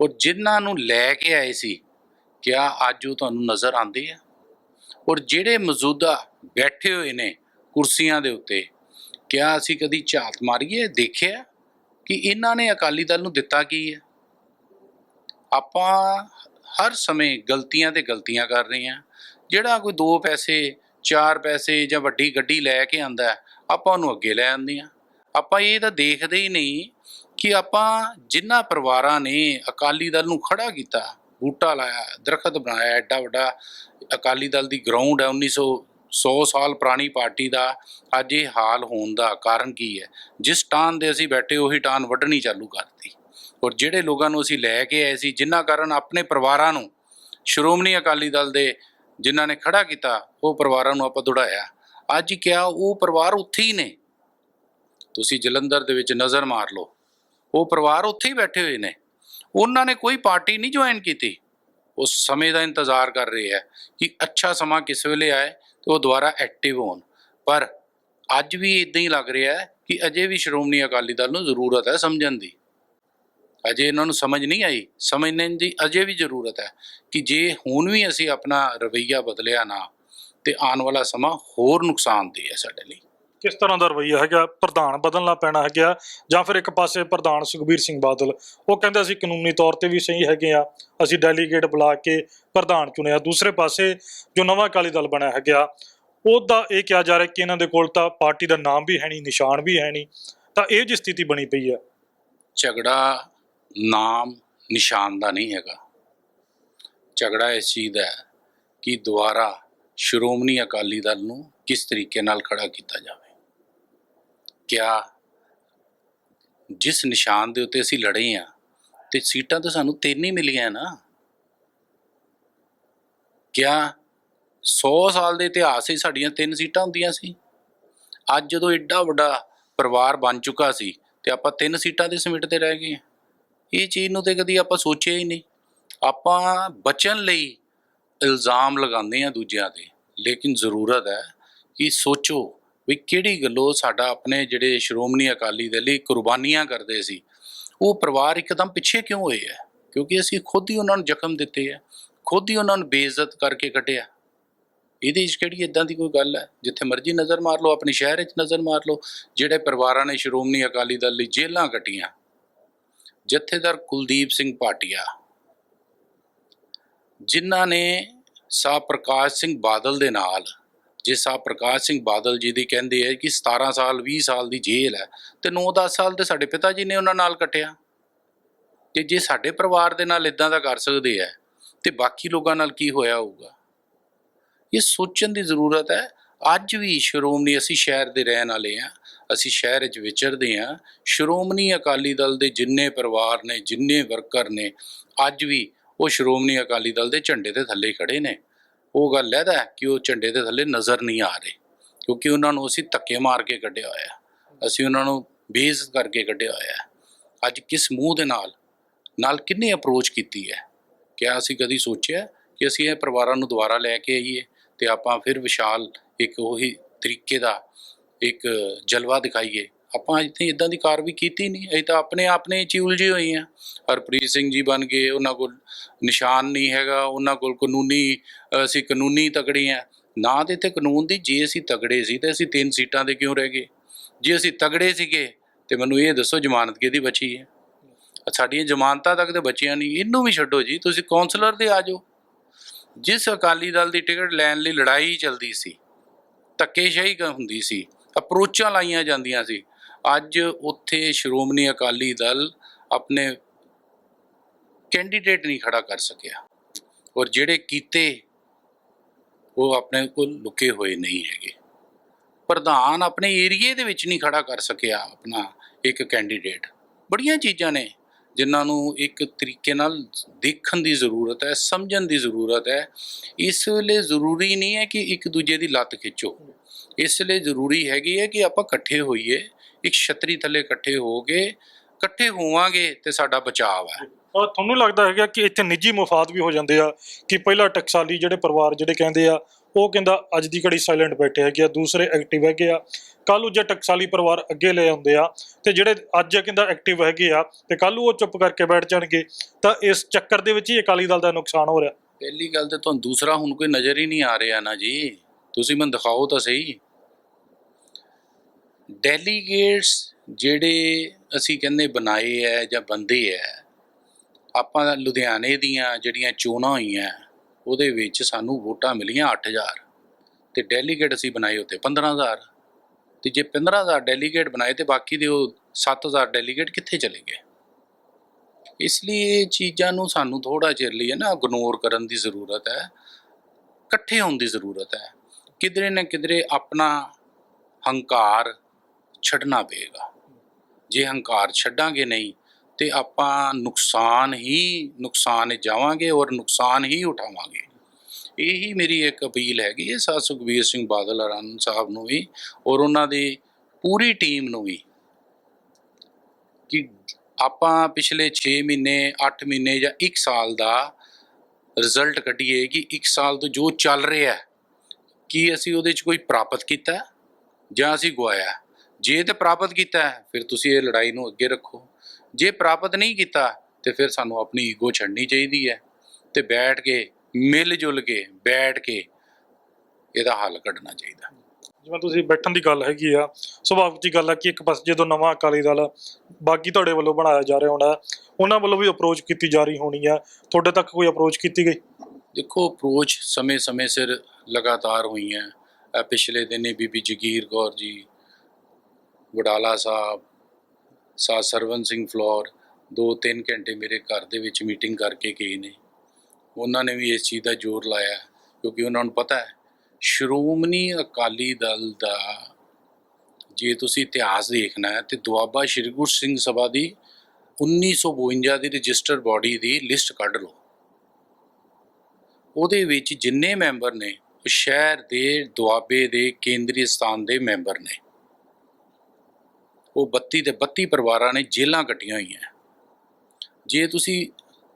ਔਰ ਜਿਨ੍ਹਾਂ ਨੂੰ ਲੈ ਕੇ ਆਏ ਸੀ, ਕਿਆ ਅੱਜ ਉਹ ਤੁਹਾਨੂੰ ਨਜ਼ਰ ਆਉਂਦੇ ਆ? ਔਰ ਜਿਹੜੇ ਮੌਜੂਦਾ ਬੈਠੇ ਹੋਏ ਨੇ ਕੁਰਸੀਆਂ ਦੇ ਉੱਤੇ, ਕਿਆ ਅਸੀਂ ਕਦੀ ਝਾਤ ਮਾਰੀਏ, ਦੇਖਿਆ ਕਿ ਇਹਨਾਂ ਨੇ ਅਕਾਲੀ ਦਲ ਨੂੰ ਦਿੱਤਾ ਕੀ ਹੈ ਆਪਾਂ ਹਰ ਸਮੇਂ ਗਲਤੀਆਂ ਤੇ ਗਲਤੀਆਂ ਕਰ ਰਹੇ ਹਾਂ। ਜਿਹੜਾ ਕੋਈ ਦੋ ਪੈਸੇ ਚਾਰ ਪੈਸੇ ਜਾਂ ਵੱਡੀ ਗੱਡੀ ਲੈ ਕੇ ਆਂਦਾ ਆਪਾਂ ਉਹਨੂੰ ਅੱਗੇ ਲੈ ਆਉਂਦੇ ਹਾਂ। ਆਪਾਂ ਇਹ ਤਾਂ ਦੇਖਦੇ ਹੀ ਨਹੀਂ ਕਿ ਆਪਾਂ ਜਿਨ੍ਹਾਂ ਪਰਿਵਾਰਾਂ ਨੇ ਅਕਾਲੀ ਦਲ ਨੂੰ ਖੜਾ ਕੀਤਾ, ਬੂਟਾ ਲਾਇਆ, ਦਰਖਤ ਬਣਾਇਆ, ਐਡਾ ਵੱਡਾ ਅਕਾਲੀ ਦਲ ਦੀ ਗਰਾਊਂਡ ਹੈ 1900 100 ਸਾਲ ਪੁਰਾਣੀ ਪਾਰਟੀ ਦਾ ਅੱਜ ਇਹ ਹਾਲ ਹੋਣ ਦਾ ਕਾਰਨ ਕੀ ਹੈ? ਜਿਸ ਟਾਨ ਦੇ ਅਸੀਂ ਬੈਠੇ, ਉਹੀ ਟਾਨ ਵੱਢਣੀ ਚਾਲੂ ਕਰਤੀ ਔਰ ਜਿਹੜੇ ਲੋਕਾਂ ਨੂੰ ਅਸੀਂ ਲੈ ਕੇ ਆਏ ਸੀ ਜਿਨ੍ਹਾਂ ਕਾਰਨ ਆਪਣੇ ਪਰਿਵਾਰਾਂ ਨੂੰ, ਸ਼੍ਰੋਮਣੀ ਅਕਾਲੀ ਦਲ ਦੇ ਜਿਨ੍ਹਾਂ ਨੇ ਖੜਾ ਕੀਤਾ, ਉਹ ਪਰਿਵਾਰਾਂ ਨੂੰ ਆਪਾਂ ਦੌੜਾਇਆ। ਅੱਜ ਕਿਹਾ, ਉਹ ਪਰਿਵਾਰ ਉੱਥੇ ਹੀ ਨੇ। ਤੁਸੀਂ ਜਲੰਧਰ ਦੇ ਵਿੱਚ ਨਜ਼ਰ ਮਾਰ ਲਓ। ਉਹ ਪਰਿਵਾਰ ਉੱਥੇ ਹੀ ਬੈਠੇ ਹੋਏ ਨੇ। ਉਹਨਾਂ ਨੇ ਕੋਈ ਪਾਰਟੀ ਨਹੀਂ ਜੁਆਇਨ ਕੀਤੀ। ਉਸ ਸਮੇਂ ਦਾ ਇੰਤਜ਼ਾਰ ਕਰ ਰਹੇ ਹੈ ਕਿ ਅੱਛਾ ਸਮਾਂ ਕਿਸ ਵੇਲੇ ਆਏ ਤੇ ਉਹ ਦੁਬਾਰਾ ਐਕਟਿਵ ਹੋਣ। ਪਰ ਅੱਜ ਵੀ ਇਦਾਂ ਹੀ ਲੱਗ ਰਿਹਾ ਹੈ ਕਿ ਅਜੇ ਵੀ ਸ਼੍ਰੋਮਣੀ ਅਕਾਲੀ ਦਲ ਨੂੰ ਜ਼ਰੂਰਤ ਹੈ ਸਮਝਣ ਦੀ। ਅਜੇ ਇਹਨਾਂ ਨੂੰ ਸਮਝ ਨਹੀਂ ਆਈ। ਸਮਝਣ ਦੀ ਅਜੇ ਵੀ ਜ਼ਰੂਰਤ ਹੈ ਕਿ ਜੇ ਹੁਣ ਵੀ ਅਸੀਂ ਆਪਣਾ ਰਵੱਈਆ ਬਦਲਿਆ ਨਾ ਤੇ ਆਉਣ ਵਾਲਾ ਸਮਾਂ ਹੋਰ ਨੁਕਸਾਨਦੇਹ ਹੈ ਸਾਡੇ ਲਈ। ਕਿਸ ਤਰ੍ਹਾਂ ਦਾ ਰਵੱਈਆ ਹੈਗਾ? ਪ੍ਰਧਾਨ ਬਦਲਣਾ ਪੈਣਾ ਹੈਗਾ ਜਾਂ ਫਿਰ ਇੱਕ ਪਾਸੇ ਪ੍ਰਧਾਨ ਸੁਖਬੀਰ ਸਿੰਘ ਬਾਦਲ? ਉਹ ਕਹਿੰਦੇ ਅਸੀਂ ਕਾਨੂੰਨੀ ਤੌਰ ਤੇ ਵੀ ਸਹੀ ਹੈਗੇ ਆ ਅਸੀਂ ਡੈਲੀਗੇਟ ਬੁਲਾ ਕੇ ਪ੍ਰਧਾਨ ਚੁਣਿਆ। ਦੂਸਰੇ ਪਾਸੇ ਜੋ ਨਵਾਂ ਅਕਾਲੀ ਦਲ ਬਣਿਆ ਹੈਗਾ ਉਹਦਾ ਇਹ ਕਿਹਾ ਜਾ ਰਿਹਾ ਕਿ ਇਹਨਾਂ ਦੇ ਕੋਲ ਤਾਂ ਪਾਰਟੀ ਦਾ ਨਾਮ ਵੀ ਹੈ ਨਹੀਂ ਨਿਸ਼ਾਨ ਵੀ ਹੈ ਨਹੀਂ। ਤਾਂ ਇਹ ਜੀ ਸਥਿਤੀ ਬਣੀ ਪਈ ਹੈ। ਝਗੜਾ ਨਾਮ ਨਿਸ਼ਾਨ ਦਾ ਨਹੀਂ ਹੈਗਾ। ਝਗੜਾ ਇਸ ਚੀਜ਼ ਦਾ ਹੈ ਕਿ ਦੁਬਾਰਾ ਸ਼੍ਰੋਮਣੀ ਅਕਾਲੀ ਦਲ ਨੂੰ ਕਿਸ ਤਰੀਕੇ ਨਾਲ ਖੜਾ ਕੀਤਾ ਜਾਵੇ। ਕਿਆ ਜਿਸ ਨਿਸ਼ਾਨ ਦੇ ਉੱਤੇ ਅਸੀਂ ਲੜੇ ਆ ਤੇ ਸੀਟਾਂ ਤਾਂ ਸਾਨੂੰ ਤਿੰਨ ਹੀ ਮਿਲੀਆਂ ਨਾ। ਕਿਆ 100 ਸਾਲ ਦੇ ਇਤਿਹਾਸ ਹੀ ਸਾਡੀਆਂ ਤਿੰਨ ਸੀਟਾਂ ਹੁੰਦੀਆਂ ਸੀ। ਅੱਜ ਜਦੋਂ ਐਡਾ ਵੱਡਾ ਪਰਿਵਾਰ ਬਣ ਚੁੱਕਾ ਸੀ ਤੇ ਆਪਾਂ ਤਿੰਨ ਸੀਟਾਂ ਦੇ ਸਮਿਟ ਤੇ ਰਹਿ ਗਏ ਹਾਂ। ਇਹ ਚੀਜ਼ ਨੂੰ ਤੇ ਕਦੀ ਆਪਾਂ ਸੋਚਿਆ ਹੀ ਨਹੀਂ। ਆਪਾਂ ਬਚਣ ਲਈ ਇਲਜ਼ਾਮ ਲਗਾਉਂਦੇ ਆ ਦੂਜਿਆਂ ਤੇ, ਲੇਕਿਨ ਜ਼ਰੂਰਤ ਹੈ ਕਿ ਸੋਚੋ ਵੀ ਕਿਹੜੀ ਗੱਲੋਂ ਸਾਡਾ ਆਪਣੇ ਜਿਹੜੇ ਸ਼੍ਰੋਮਣੀ ਅਕਾਲੀ ਦਲ ਲਈ ਕੁਰਬਾਨੀਆਂ ਕਰਦੇ ਸੀ, ਉਹ ਪਰਿਵਾਰ ਇੱਕਦਮ ਪਿੱਛੇ ਕਿਉਂ ਹੋਏ ਹੈ ਕਿਉਂਕਿ ਅਸੀਂ ਖੁਦ ਹੀ ਉਹਨਾਂ ਨੂੰ ਜ਼ਖਮ ਦਿੱਤੇ ਆ, ਖੁਦ ਹੀ ਉਹਨਾਂ ਨੂੰ ਬੇਇੱਜ਼ਤ ਕਰਕੇ ਕੱਢਿਆ। ਇਹਦੇ ਵਿੱਚ ਕਿਹੜੀ ਇਦਾਂ ਦੀ ਕੋਈ ਗੱਲ ਹੈ? ਜਿੱਥੇ ਮਰਜ਼ੀ ਨਜ਼ਰ ਮਾਰ ਲਓ, ਆਪਣੇ ਸ਼ਹਿਰ ਵਿੱਚ ਨਜ਼ਰ ਮਾਰ ਲਓ, ਜਿਹੜੇ ਪਰਿਵਾਰਾਂ ਨੇ ਸ਼੍ਰੋਮਣੀ ਅਕਾਲੀ ਦਲ ਲਈ ਜੇਲ੍ਹਾਂ ਕੱਟੀਆਂ ਜਥੇਦਾਰ ਕੁਲਦੀਪ ਸਿੰਘ ਭਾਟੀਆ, ਜਿਨ੍ਹਾਂ ਨੇ ਸਾਹ ਪ੍ਰਕਾਸ਼ ਸਿੰਘ ਬਾਦਲ ਦੇ ਨਾਲ, ਜੇ ਸਾਹ ਪ੍ਰਕਾਸ਼ ਸਿੰਘ ਬਾਦਲ ਜੀ ਦੀ ਕਹਿੰਦੇ ਹੈ ਕਿ 17 ਸਾਲ 20 ਸਾਲ ਦੀ ਜੇਲ੍ਹ ਹੈ ਤੇ 9-10 ਸਾਲ ਤੇ ਸਾਡੇ ਪਿਤਾ ਜੀ ਨੇ ਉਹਨਾਂ ਨਾਲ ਕੱਟਿਆ। ਤੇ ਜੇ ਸਾਡੇ ਪਰਿਵਾਰ ਦੇ ਨਾਲ ਇਦਾਂ ਦਾ ਕਰ ਸਕਦੇ ਆ ਤੇ ਬਾਕੀ ਲੋਕਾਂ ਨਾਲ ਕੀ ਹੋਇਆ ਹੋਊਗਾ? ਇਹ ਸੋਚਣ ਦੀ ਜ਼ਰੂਰਤ ਹੈ। ਅੱਜ ਵੀ ਸ਼੍ਰੋਮਣੀ ਅਸੀਂ ਸ਼ਹਿਰ ਦੇ ਰਹਿਣ ਵਾਲੇ ਆ ਅਸੀਂ ਸ਼ਹਿਰ ਵਿੱਚ ਵਿਚਰਦੇ ਹਾਂ। ਸ਼੍ਰੋਮਣੀ ਅਕਾਲੀ ਦਲ ਦੇ ਜਿੰਨੇ ਪਰਿਵਾਰ ਨੇ, ਜਿੰਨੇ ਵਰਕਰ ਨੇ, ਅੱਜ ਵੀ ਉਹ ਸ਼੍ਰੋਮਣੀ ਅਕਾਲੀ ਦਲ ਦੇ ਝੰਡੇ ਦੇ ਥੱਲੇ ਖੜੇ ਨੇ। ਉਹ ਗੱਲ ਹੈ ਕਿ ਉਹ ਝੰਡੇ ਦੇ ਥੱਲੇ ਨਜ਼ਰ ਨਹੀਂ ਆ ਰਹੇ, ਕਿਉਂਕਿ ਉਹਨਾਂ ਨੂੰ ਅਸੀਂ ਧੱਕੇ ਮਾਰ ਕੇ ਕੱਢਿਆ ਹੋਇਆ ਅਸੀਂ ਉਹਨਾਂ ਨੂੰ ਬੇਇੱਜ਼ਤ ਕਰਕੇ ਕੱਢਿਆ ਹੋਇਆ ਅੱਜ ਕਿਸ ਮੂੰਹ ਦੇ ਨਾਲ ਨਾਲ ਕਿੰਨੇ ਅਪਰੋਚ ਕੀਤੀ ਹੈ? ਕਿਆ ਅਸੀਂ ਕਦੀ ਸੋਚਿਆ ਕਿ ਅਸੀਂ ਇਹ ਪਰਿਵਾਰਾਂ ਨੂੰ ਦੁਬਾਰਾ ਲੈ ਕੇ ਆਈਏ ਤੇ ਆਪਾਂ ਫਿਰ ਵਿਸ਼ਾਲ ਇੱਕ ਉਹੀ ਤਰੀਕੇ ਦਾ ਇੱਕ ਜਲਵਾ ਦਿਖਾਈਏ। ਆਪਾਂ ਇੱਥੇ ਇਦਾਂ ਦੀ ਕਾਰਵਾਈ ਕੀਤੀ ਨਹੀਂ। ਅਸੀਂ ਤਾਂ ਆਪਣੇ ਆਪਣੇ ਚ ਹੀ ਉਲਝੇ ਹੋਏ ਆ ਹਰਪ੍ਰੀਤ ਸਿੰਘ ਜੀ ਬਣ ਗਏ, ਉਹਨਾਂ ਕੋਲ ਨਿਸ਼ਾਨ ਨਹੀਂ ਹੈਗਾ, ਉਹਨਾਂ ਕੋਲ ਕਾਨੂੰਨੀ, ਅਸੀਂ ਕਾਨੂੰਨੀ ਤਕੜੇ ਆ ਨਾ ਤੇ ਇੱਥੇ ਕਾਨੂੰਨ ਦੀ, ਜੇ ਅਸੀਂ ਤਗੜੇ ਸੀ ਤੇ ਅਸੀਂ ਤਿੰਨ ਸੀਟਾਂ ਤੇ ਕਿਉਂ ਰਹਿ ਗਏ? ਜੇ ਅਸੀਂ ਤਗੜੇ ਸੀਗੇ, ਤੇ ਮੈਨੂੰ ਇਹ ਦੱਸੋ ਜ਼ਮਾਨਤ ਕਿਹਦੀ ਬਚੀ ਹੈ? ਸਾਡੀਆਂ ਜ਼ਮਾਨਤਾਂ ਤੱਕ ਤੇ ਬਚੀਆਂ ਨਹੀਂ। ਇਹਨੂੰ ਵੀ ਛੱਡੋ ਜੀ, ਤੁਸੀਂ ਕਾਉਂਸਲਰ ਦੇ ਆ ਜਾਓ। ਜਿਸ ਅਕਾਲੀ ਦਲ ਦੀ ਟਿਕਟ ਲੈਣ ਲਈ ਲੜਾਈ ਚੱਲਦੀ ਸੀ, ਧੱਕੇਸ਼ਾਹੀ ਕ- ਹੁੰਦੀ ਸੀ ਅਪਰੋਚਾਂ ਲਾਈਆਂ ਜਾਂਦੀਆਂ ਸੀ। ਅੱਜ ਉੱਥੇ ਸ਼੍ਰੋਮਣੀ ਅਕਾਲੀ ਦਲ ਆਪਣੇ ਕੈਂਡੀਡੇਟ ਨਹੀਂ ਖੜਾ ਕਰ ਸਕਿਆ। ਔਰ ਜਿਹੜੇ ਕੀਤੇ, ਉਹ ਆਪਣੇ ਕੋਲ ਲੁਕੇ ਹੋਏ ਨਹੀਂ ਹੈਗੇ। ਪ੍ਰਧਾਨ ਆਪਣੇ ਏਰੀਏ ਦੇ ਵਿੱਚ ਨਹੀਂ ਖੜਾ ਕਰ ਸਕਿਆ ਆਪਣਾ ਇੱਕ ਕੈਂਡੀਡੇਟ ਬੜੀਆਂ ਚੀਜ਼ਾਂ ਨੇ, ਜਿਨ੍ਹਾਂ ਨੂੰ ਇੱਕ ਤਰੀਕੇ ਨਾਲ ਦੇਖਣ ਦੀ ਜ਼ਰੂਰਤ ਹੈ, ਸਮਝਣ ਦੀ ਜ਼ਰੂਰਤ ਹੈ। ਇਸ ਵੇਲੇ ਜ਼ਰੂਰੀ ਨਹੀਂ ਹੈ ਕਿ ਇੱਕ ਦੂਜੇ ਦੀ ਲੱਤ ਖਿੱਚੋ। ਇਸ ਲਈ ਜ਼ਰੂਰੀ ਹੈਗੀ ਹੈ ਕਿ ਆਪਾਂ ਇਕੱਠੇ ਹੋਈਏ ਇੱਕ ਛਤਰੀ ਥੱਲੇ ਇਕੱਠੇ ਹੋ ਕੇ ਇਕੱਠੇ ਹੋਵਾਂਗੇ ਤੇ ਸਾਡਾ ਬਚਾਅ ਹੈ। ਔਰ ਤੁਹਾਨੂੰ ਲੱਗਦਾ ਹੈਗਾ ਕਿ ਇੱਥੇ ਨਿੱਜੀ ਮਫਾਦ ਵੀ ਹੋ ਜਾਂਦੇ ਆ ਕਿ ਪਹਿਲਾਂ ਟਕਸਾਲੀ ਜਿਹੜੇ ਪਰਿਵਾਰ ਜਿਹੜੇ ਕਹਿੰਦੇ ਆ ਉਹ ਕਹਿੰਦਾ ਅੱਜ ਦੀ ਘੜੀ ਸਾਇਲੈਂਟ ਬੈਠੇ ਹੈਗੇ ਆ ਦੂਸਰੇ ਐਕਟਿਵ ਹੈਗੇ ਆ। ਕੱਲ ਨੂੰ ਜੇ ਟਕਸਾਲੀ ਪਰਿਵਾਰ ਅੱਗੇ ਲੈ ਆਉਂਦੇ ਆ ਤੇ ਜਿਹੜੇ ਅੱਜ ਕਹਿੰਦਾ ਐਕਟਿਵ ਹੈਗੇ ਆ ਤੇ ਕੱਲ ਨੂੰ ਉਹ ਚੁੱਪ ਕਰਕੇ ਬੈਠ ਜਾਣਗੇ ਤਾਂ ਇਸ ਚੱਕਰ ਦੇ ਵਿੱਚ ਹੀ ਅਕਾਲੀ ਦਲ ਦਾ ਨੁਕਸਾਨ ਹੋ ਰਿਹਾ। ਪਹਿਲੀ ਗੱਲ ਤੇ ਤੁਹਾਨੂੰ ਦੂਸਰਾ ਹੁਣ ਕੋਈ ਨਜ਼ਰ ਹੀ ਨਹੀਂ ਆ ਰਿਹਾ ਨਾ ਜੀ। ਤੁਸੀਂ ਮੈਨੂੰ ਦਿਖਾਓ ਤਾਂ ਸਹੀ। ਡੈਲੀਗੇਟਸ ਜਿਹੜੇ ਅਸੀਂ ਕਹਿੰਦੇ ਬਣਾਏ ਐ ਜਾਂ ਬੰਦੇ ਐ, ਆਪਾਂ ਲੁਧਿਆਣੇ ਦੀਆਂ ਜਿਹੜੀਆਂ ਚੋਣਾਂ ਹੋਈਆਂ, ਉਹਦੇ ਵਿੱਚ ਸਾਨੂੰ ਵੋਟਾਂ ਮਿਲੀਆਂ 8000 ਤੇ ਡੈਲੀਗੇਟ ਅਸੀਂ ਬਣਾਏ ਉੱਤੇ 15000 ਤੇ ਜੇ 15000 ਡੈਲੀਗੇਟ ਬਣਾਏ ਤੇ ਬਾਕੀ ਦੇ ਉਹ 7000 ਡੈਲੀਗੇਟ ਕਿੱਥੇ ਚਲੇ ਗਏ? ਇਸ ਲਈ ਇਹ ਚੀਜ਼ਾਂ ਨੂੰ ਸਾਨੂੰ ਥੋੜਾ ਚਿਰ ਲਈ ਹੈ ਨਾ ਇਗਨੋਰ ਕਰਨ ਦੀ ਜ਼ਰੂਰਤ ਹੈ ਇਕੱਠੇ ਹੋਣ ਦੀ ਜ਼ਰੂਰਤ ਹੈ ਕਿਧਰੇ ਨਾ ਕਿਧਰੇ ਆਪਣਾ ਹੰਕਾਰ ਛੱਡਣਾ ਪਏਗਾ। ਜੇ ਹੰਕਾਰ ਛੱਡਾਂਗੇ ਨਹੀਂ ਤੇ ਆਪਾਂ ਨੁਕਸਾਨ ਹੀ ਨੁਕਸਾਨ ਜਾਵਾਂਗੇ ਔਰ ਨੁਕਸਾਨ ਹੀ ਉਠਾਵਾਂਗੇ। ਇਹੀ ਮੇਰੀ ਇੱਕ ਅਪੀਲ ਹੈਗੀ ਹੈ ਸਾ ਸੁਖਬੀਰ ਸਿੰਘ ਬਾਦਲ ਹਰਨ ਸਾਹਿਬ ਨੂੰ ਵੀ ਔਰ ਉਹਨਾਂ ਦੀ ਪੂਰੀ ਟੀਮ ਨੂੰ ਵੀ ਕਿ ਆਪਾਂ ਪਿਛਲੇ 6 ਮਹੀਨੇ 8 ਮਹੀਨੇ ਜਾਂ 1 ਸਾਲ ਦਾ ਰਿਜ਼ਲਟ ਕੱਢੀਏ ਕਿ 1 ਸਾਲ ਤੋਂ ਜੋ ਚੱਲ ਰਿਹਾ ਹੈ, ਕੀ ਅਸੀਂ ਉਹਦੇ 'ਚ ਕੋਈ ਪ੍ਰਾਪਤ ਕੀਤਾ ਜਾਂ ਅਸੀਂ ਗਵਾਇਆ? ਜੇ ਤੇ ਪ੍ਰਾਪਤ ਕੀਤਾ ਫਿਰ ਤੁਸੀਂ ਇਹ ਲੜਾਈ ਨੂੰ ਅੱਗੇ ਰੱਖੋ। ਜੇ ਪ੍ਰਾਪਤ ਨਹੀਂ ਕੀਤਾ ਤੇ ਫਿਰ ਸਾਨੂੰ ਆਪਣੀ ਈਗੋ ਛੱਡਣੀ ਚਾਹੀਦੀ ਹੈ। ਤੇ ਬੈਠ ਕੇ ਮਿਲ ਜੁਲ ਕੇ ਬੈਠ ਕੇ ਇਹਦਾ ਹੱਲ ਕੱਢਣਾ ਚਾਹੀਦਾ। ਜਿਵੇਂ ਤੁਸੀਂ ਬੈਠਣ ਦੀ ਗੱਲ ਹੈਗੀ ਆ ਸੁਭਾਵਿਕ ਜੀ ਗੱਲ ਹੈ ਕਿ ਇੱਕ ਪਾਸੇ ਜਦੋਂ ਨਵਾਂ ਅਕਾਲੀ ਦਲ ਬਾਗੀ ਤੁਹਾਡੇ ਵੱਲੋਂ ਬਣਾਇਆ ਜਾ ਰਿਹਾ ਹੋਣਾ ਉਹਨਾਂ ਵੱਲੋਂ ਵੀ ਅਪਰੋਚ ਕੀਤੀ ਜਾ ਰਹੀ ਹੋਣੀ ਆ। ਤੁਹਾਡੇ ਤੱਕ ਕੋਈ ਅਪਰੋਚ ਕੀਤੀ ਗਈ? ਦੇਖੋ ਅਪਰੋਚ ਸਮੇਂ-ਸਮੇਂ ਸਿਰ ਲਗਾਤਾਰ ਹੋਈਆਂ। ਇਹ ਪਿਛਲੇ ਦਿਨੇ ਬੀਬੀ ਜਗੀਰ ਕੌਰ ਜੀ, ਵਡਾਲਾ ਸਾਹਿਬ, ਸਾ ਸਰਵਨ ਸਿੰਘ ਫਲੋਰ 2-3 ਘੰਟੇ ਮੇਰੇ ਘਰ ਦੇ ਵਿੱਚ ਮੀਟਿੰਗ ਕਰਕੇ ਗਏ ਨੇ। ਉਹਨਾਂ ਨੇ ਵੀ ਇਸ ਚੀਜ਼ ਦਾ ਜ਼ੋਰ ਲਾਇਆ, ਕਿਉਂਕਿ ਉਹਨਾਂ ਨੂੰ ਪਤਾ ਹੈ, ਸ਼੍ਰੋਮਣੀ ਅਕਾਲੀ ਦਲ ਦਾ ਜੇ ਤੁਸੀਂ ਇਤਿਹਾਸ ਦੇਖਣਾ ਹੈ, ਤੇ ਦੁਆਬਾ ਸ਼੍ਰੀ ਗੁਰੂ ਸਿੰਘ ਸਭਾ ਦੀ 1952 ਦੀ ਰਜਿਸਟਰ ਬਾਡੀ ਦੀ ਲਿਸਟ ਕੱਢ ਲਓ। ਉਹਦੇ ਵਿੱਚ ਜਿੰਨੇ ਮੈਂਬਰ ਨੇ ਉਹ ਸ਼ਹਿਰ ਦੇ ਦੁਆਬੇ ਦੇ ਕੇਂਦਰੀ ਸਥਾਨ ਦੇ ਮੈਂਬਰ ਨੇ। ਉਹ 32 ਤੇ 32 ਪਰਿਵਾਰਾਂ ਨੇ ਜੇਲਾਂ ਕੱਟੀਆਂ ਹੋਈਆਂ। ਜੇ ਤੁਸੀਂ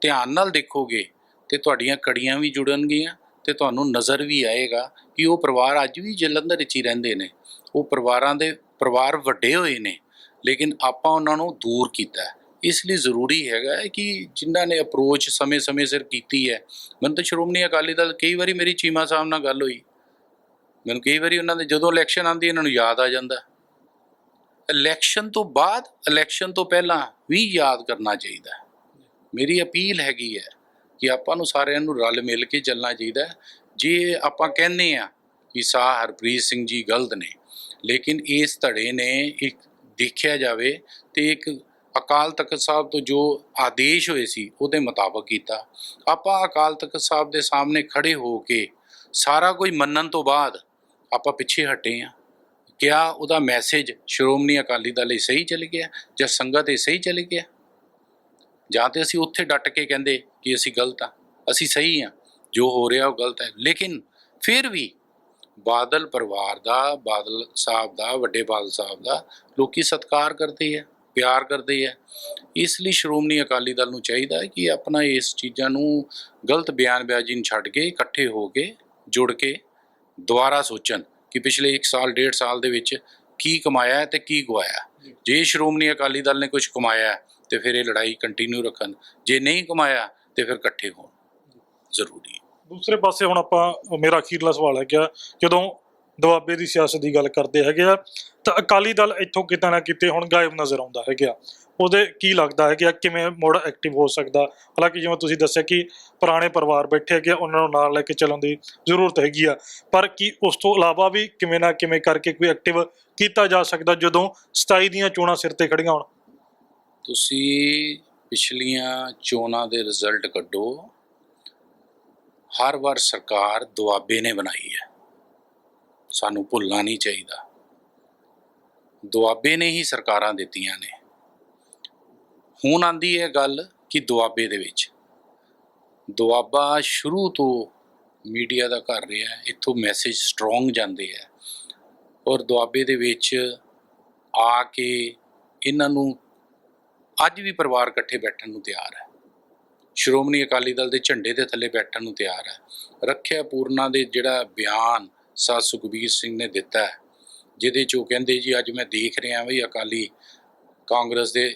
ਧਿਆਨ ਨਾਲ ਦੇਖੋਗੇ ਤੇ ਤੁਹਾਡੀਆਂ ਕੜੀਆਂ ਵੀ ਜੁੜਨਗੀਆਂ ਤੇ ਤੁਹਾਨੂੰ ਨਜ਼ਰ ਵੀ ਆਏਗਾ ਕਿ ਉਹ ਪਰਿਵਾਰ ਅੱਜ ਵੀ ਜਲੰਧਰ ਵਿੱਚ ਹੀ ਰਹਿੰਦੇ ਨੇ। ਉਹ ਪਰਿਵਾਰਾਂ ਦੇ ਪਰਿਵਾਰ ਵੱਡੇ ਹੋਏ ਨੇ, ਲੇਕਿਨ ਆਪਾਂ ਉਹਨਾਂ ਨੂੰ ਦੂਰ ਕੀਤਾ ਇਸ ਲਈ ਜ਼ਰੂਰੀ ਹੈਗਾ ਕਿ ਜਿਨ੍ਹਾਂ ਨੇ ਅਪਰੋਚ ਸਮੇਂ-ਸਮੇਂ ਸਿਰ ਕੀਤੀ ਹੈ। ਮੈਨੂੰ ਤਾਂ ਸ਼੍ਰੋਮਣੀ ਅਕਾਲੀ ਦਲ ਕਈ ਵਾਰੀ ਮੇਰੀ ਚੀਮਾ ਸਾਹਿਬ ਨਾਲ ਗੱਲ ਹੋਈ। ਮੈਨੂੰ ਕਈ ਵਾਰੀ ਉਹਨਾਂ ਦੇ ਜਦੋਂ ਇਲੈਕਸ਼ਨ ਆਉਂਦੀ ਇਹਨਾਂ ਨੂੰ ਯਾਦ ਆ ਜਾਂਦਾ। ਇਲੈਕਸ਼ਨ ਤੋਂ ਬਾਅਦ ਇਲੈਕਸ਼ਨ ਤੋਂ ਪਹਿਲਾਂ ਵੀ ਯਾਦ ਕਰਨਾ ਚਾਹੀਦਾ ਮੇਰੀ ਅਪੀਲ ਹੈਗੀ ਹੈ ਕਿ ਆਪਾਂ ਨੂੰ ਸਾਰਿਆਂ ਨੂੰ ਰਲ ਮਿਲ ਕੇ ਚੱਲਣਾ ਚਾਹੀਦਾ ਜੇ ਆਪਾਂ ਕਹਿੰਦੇ ਆ ਕਿ ਸਾਹ ਹਰਪ੍ਰੀਤ ਸਿੰਘ ਜੀ ਗਲਤ ਨੇ, ਲੇਕਿਨ ਇਸ ਧੜੇ ਨੇ ਇੱਕ ਦੇਖਿਆ ਜਾਵੇ ਤੇ ਇੱਕ ਅਕਾਲ ਤਖਤ ਸਾਹਿਬ ਤੋਂ ਜੋ ਆਦੇਸ਼ ਹੋਏ ਸੀ, ਉਹਦੇ ਮੁਤਾਬਕ ਕੀਤਾ। ਆਪਾਂ ਅਕਾਲ ਤਖਤ ਸਾਹਿਬ ਦੇ ਸਾਹਮਣੇ ਖੜੇ ਹੋ ਕੇ ਸਾਰਾ ਕੁਝ ਮੰਨਣ ਤੋਂ ਬਾਅਦ ਆਪਾਂ ਪਿੱਛੇ ਹਟੇ ਆ ਕਿਆ ਉਹਦਾ ਮੈਸੇਜ ਸ਼੍ਰੋਮਣੀ ਅਕਾਲੀ ਦਲ ਲਈ ਸਹੀ ਚੱਲ ਗਿਆ ਜਾਂ ਸੰਗਤ ਇਹ ਸਹੀ ਚੱਲ ਗਿਆ? ਜਾਂ ਤੇ ਅਸੀਂ ਉੱਥੇ ਡਟ ਕੇ ਕਹਿੰਦੇ ਕਿ ਅਸੀਂ ਗਲਤ ਆ ਅਸੀਂ ਸਹੀ ਆ ਜੋ ਹੋ ਰਿਹਾ ਉਹ ਗਲਤ ਹੈ। ਲੇਕਿਨ ਫਿਰ ਵੀ ਬਾਦਲ ਪਰਿਵਾਰ ਦਾ, ਬਾਦਲ ਸਾਹਿਬ ਦਾ, ਵੱਡੇ ਬਾਦਲ ਸਾਹਿਬ ਦਾ ਲੋਕੀ ਸਤਿਕਾਰ ਕਰਦੇ ਆ। ਪਿਆਰ ਕਰਦੇ ਆ। ਇਸ ਲਈ ਸ਼੍ਰੋਮਣੀ ਅਕਾਲੀ ਦਲ ਨੂੰ ਚਾਹੀਦਾ ਹੈ ਕਿ ਆਪਣਾ ਇਸ ਚੀਜ਼ਾਂ ਨੂੰ ਗਲਤ ਬਿਆਨਬਾਜ਼ੀ ਨੂੰ ਛੱਡ ਕੇ ਇਕੱਠੇ ਹੋ ਕੇ ਜੁੜ ਕੇ ਦੁਬਾਰਾ ਸੋਚਣ ਕਿ ਪਿਛਲੇ 1 ਸਾਲ ਡੇਢ ਸਾਲ ਦੇ ਵਿੱਚ ਕੀ ਕਮਾਇਆ ਹੈ ਤੇ ਕੀ ਗਵਾਇਆ। ਜੇ ਸ਼੍ਰੋਮਣੀ ਅਕਾਲੀ ਦਲ ਨੇ ਕੁਝ ਕਮਾਇਆ ਹੈ, ਤੇ ਫਿਰ ਇਹ ਲੜਾਈ ਕੰਟੀਨਿਊ ਰੱਖਣ। ਜੇ ਨਹੀਂ ਕਮਾਇਆ ਤੇ ਫਿਰ ਇਕੱਠੇ ਹੋਣ। ਜ਼ਰੂਰੀ ਹੈ। ਦੂਸਰੇ ਪਾਸੇ ਹੁਣ ਆਪਾਂ ਮੇਰਾ ਅਖੀਰਲਾ ਸਵਾਲ ਹੈ ਕਿ ਜਦੋਂ ਦੁਆਬੇ ਦੀ ਸਿਆਸਤ ਦੀ ਗੱਲ ਕਰਦੇ ਹੈਗੇ ਆ ਤਾਂ ਅਕਾਲੀ ਦਲ ਇੱਥੋਂ ਕਿਤੇ ਨਾ ਕਿਤੇ ਹੁਣ ਗਾਇਬ ਨਜ਼ਰ ਆਉਂਦਾ ਹੈਗਾ ਉਹਦੇ ਕੀ ਲੱਗਦਾ ਹੈ ਕਿ ਕਿਵੇਂ ਮੁੜ ਐਕਟਿਵ ਹੋ ਸਕਦਾ? ਹਾਲਾਂਕਿ ਜਿਵੇਂ ਤੁਸੀਂ ਦੱਸਿਆ ਕਿ ਪੁਰਾਣੇ ਪਰਿਵਾਰ ਬੈਠੇ ਹੈਗੇ ਆ, ਉਹਨਾਂ ਨੂੰ ਨਾਲ ਲੈ ਕੇ ਚੱਲਣ ਦੀ ਜ਼ਰੂਰਤ ਹੈਗੀ ਆ। ਪਰ ਕੀ ਉਸ ਤੋਂ ਇਲਾਵਾ ਵੀ ਕਿਵੇਂ ਨਾ ਕਿਵੇਂ ਕਰਕੇ ਕੋਈ ਐਕਟਿਵ ਕੀਤਾ ਜਾ ਸਕਦਾ ਜਦੋਂ 27 ਦੀਆਂ ਚੋਣਾਂ ਸਿਰ ਤੇ ਖੜੀਆਂ ਹੋਣ? ਤੁਸੀਂ ਪਿਛਲੀਆਂ ਚੋਣਾਂ ਦੇ ਰਿਜ਼ਲਟ ਕੱਢੋ। ਹਰ ਵਾਰ ਸਰਕਾਰ ਦੁਆਬੇ ਨੇ ਬਣਾਈ ਹੈ। ਸਾਨੂੰ ਭੁੱਲਣਾ ਨਹੀਂ ਚਾਹੀਦਾ। ਦੁਆਬੇ ਨੇ ਹੀ ਸਰਕਾਰਾਂ ਦਿੱਤੀਆਂ ਨੇ। ਹੁਣ ਆਂਦੀ ਹੈ ਗੱਲ ਕਿ ਦੁਆਬੇ ਦੇ ਵਿੱਚ। ਦੁਆਬਾ ਸ਼ੁਰੂ ਤੋਂ ਮੀਡੀਆ ਦਾ ਕਰ ਰਿਹਾ ਹੈ, ਇੱਥੋਂ ਮੈਸੇਜ ਸਟਰੋਂਗ ਜਾਂਦੇ ਹੈ। ਔਰ ਦੁਆਬੇ ਦੇ ਵਿੱਚ ਆ ਕੇ ਇਹਨਾਂ ਨੂੰ ਅੱਜ ਵੀ ਪਰਿਵਾਰ ਇਕੱਠੇ ਬੈਠਣ ਨੂੰ ਤਿਆਰ ਹੈ। ਸ਼੍ਰੋਮਣੀ ਅਕਾਲੀ ਦਲ ਦੇ ਝੰਡੇ ਦੇ ਥੱਲੇ ਬੈਠਣ ਨੂੰ ਤਿਆਰ ਹੈ। ਰੱਖਿਆ ਪੂਰਨਾ ਦੇ ਜਿਹੜਾ ਬਿਆਨ ਸਾ ਸੁਖਬੀਰ ਸਿੰਘ ਨੇ ਦਿੱਤਾ ਹੈ, ਜਿਹਦੇ ਚ ਉਹ ਕਹਿੰਦੇ ਜੀ, ਅੱਜ ਮੈਂ ਦੇਖ ਰਿਹਾ ਵੀ ਅਕਾਲੀ ਕਾਂਗਰਸ ਦੇ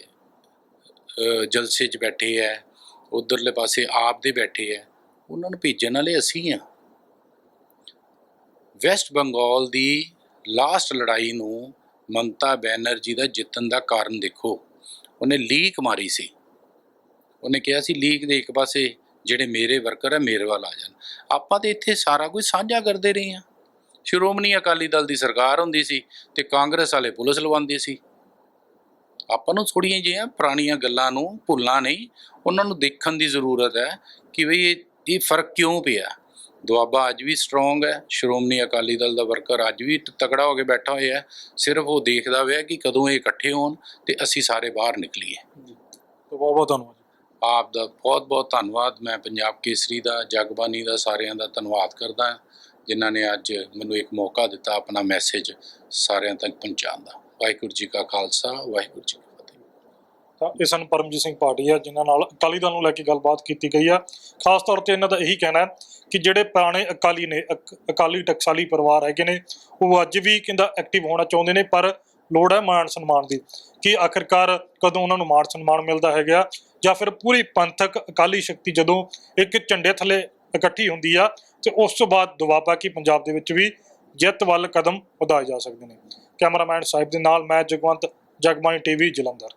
ਜਲਸੇ 'ਚ ਬੈਠੇ ਹੈ, ਉਧਰਲੇ ਪਾਸੇ ਆਪ ਦੇ ਬੈਠੇ ਹੈ, ਉਹਨਾਂ ਨੂੰ ਭੇਜਣ ਵਾਲੇ ਅਸੀਂ ਆ ਵੈਸਟ ਬੰਗਾਲ ਦੀ ਲਾਸਟ ਲੜਾਈ ਨੂੰ ਮਮਤਾ ਬੈਨਰਜੀ ਦਾ ਜਿੱਤਣ ਦਾ ਕਾਰਨ ਦੇਖੋ, ਉਹਨੇ ਲੀਕ ਮਾਰੀ ਸੀ। ਉਹਨੇ ਕਿਹਾ ਸੀ, ਲੀਕ ਦੇ ਇੱਕ ਪਾਸੇ ਜਿਹੜੇ ਮੇਰੇ ਵਰਕਰ ਆ ਮੇਰੇ ਵੱਲ ਆ ਜਾਣ। ਆਪਾਂ ਤੇ ਇੱਥੇ ਸਾਰਾ ਕੁਝ ਸਾਂਝਾ ਕਰਦੇ ਰਹੇ ਹਾਂ। ਸ਼੍ਰੋਮਣੀ ਅਕਾਲੀ ਦਲ ਦੀ ਸਰਕਾਰ ਹੁੰਦੀ ਸੀ ਤੇ ਕਾਂਗਰਸ ਵਾਲੇ ਪੁਲਿਸ ਲਵਾਉਂਦੇ ਸੀ। ਆਪਾਂ ਨੂੰ ਥੋੜੀਆਂ ਜਿਹੀਆਂ ਪੁਰਾਣੀਆਂ ਗੱਲਾਂ ਨੂੰ ਭੁੱਲਣਾ ਨਹੀਂ ਉਹਨਾਂ ਨੂੰ ਦੇਖਣ ਦੀ ਜ਼ਰੂਰਤ ਹੈ ਕਿ ਵੀ ਇਹ ਇਹ ਫ਼ਰਕ ਕਿਉਂ ਪਿਆ? ਦੁਆਬਾ ਅੱਜ ਵੀ ਸਟਰੋਂਗ ਹੈ ਸ਼੍ਰੋਮਣੀ ਅਕਾਲੀ ਦਲ ਦਾ ਵਰਕਰ ਅੱਜ ਵੀ ਤਕੜਾ ਹੋ ਕੇ ਬੈਠਾ ਹੋਇਆ ਹੈ। ਸਿਰਫ ਉਹ ਦੇਖਦਾ ਹੋਇਆ ਕਿ ਕਦੋਂ ਇਹ ਇਕੱਠੇ ਹੋਣ ਤੇ ਅਸੀਂ ਸਾਰੇ ਬਾਹਰ ਨਿਕਲੀਏ। ਬਹੁਤ ਬਹੁਤ ਧੰਨਵਾਦ ਆਪ ਦਾ ਬਹੁਤ ਬਹੁਤ ਧੰਨਵਾਦ। ਮੈਂ ਪੰਜਾਬ ਕੇਸਰੀ ਦਾ ਜਗਬਾਨੀ ਦਾ ਸਾਰਿਆਂ ਦਾ ਧੰਨਵਾਦ ਕਰਦਾ ਹਾਂ, ਜਿਨ੍ਹਾਂ ਨੇ ਅੱਜ ਮੈਨੂੰ ਇੱਕ ਮੌਕਾ ਦਿੱਤਾ ਆਪਣਾ ਮੈਸੇਜ ਸਾਰਿਆਂ ਤੱਕ ਪਹੁੰਚਾਉਣ ਦਾ। ਵਾਹਿਗੁਰੂ ਜੀ ਕਾ ਖਾਲਸਾ, ਵਾਹਿਗੁਰੂ ਜੀ ਕੀ ਫਤਿਹ। ਤਾਂ ਇਹ ਸਨ ਪਰਮਜੀਤ ਸਿੰਘ ਪਾਟੀਆ, ਜਿਨ੍ਹਾਂ ਨਾਲ ਅਕਾਲੀ ਦਲ ਨੂੰ ਲੈ ਕੇ ਗੱਲਬਾਤ ਕੀਤੀ ਗਈ ਆ। ਖਾਸ ਤੌਰ ਤੇ ਇਹਨਾਂ ਦਾ ਇਹੀ ਕਹਿਣਾ ਹੈ ਕਿ ਜਿਹੜੇ ਪੁਰਾਣੇ ਅਕਾਲੀ ਨੇ, ਅਕ- ਅਕਾਲੀ ਟਕਸਾਲੀ ਪਰਿਵਾਰ ਹੈਗੇ ਨੇ, ਉਹ ਅੱਜ ਵੀ ਕਹਿੰਦਾ ਐਕਟਿਵ ਹੋਣਾ ਚਾਹੁੰਦੇ ਨੇ, ਪਰ ਲੋੜ ਹੈ ਮਾਣ ਸਨਮਾਨ ਦੀ। ਕਿ ਆਖਿਰਕਾਰ ਕਦੋਂ ਉਹਨਾਂ ਨੂੰ ਮਾਣ ਸਨਮਾਨ ਮਿਲਦਾ ਹੈਗਾ, ਜਾਂ ਫਿਰ ਪੂਰੀ ਪੰਥਕ ਅਕਾਲੀ ਸ਼ਕਤੀ ਜਦੋਂ ਇੱਕ ਝੰਡੇ ਥੱਲੇ ਇਕੱਠੀ ਹੁੰਦੀ ਆ ਤੇ ਉਸ ਤੋਂ ਬਾਅਦ ਦੁਆਬਾ ਕੀ ਪੰਜਾਬ ਦੇ ਵਿੱਚ ਵੀ ਜਿੱਤ ਵੱਲ ਕਦਮ ਵਧਾਏ ਜਾ ਸਕਦੇ ਨੇ। ਕੈਮਰਾਮੈਨ ਸਾਹਿਬ ਦੇ ਨਾਲ ਮੈਂ ਜਗਵੰਤ ਜਗਬਾਣੀ ਟੀਵੀ ਜਲੰਧਰ।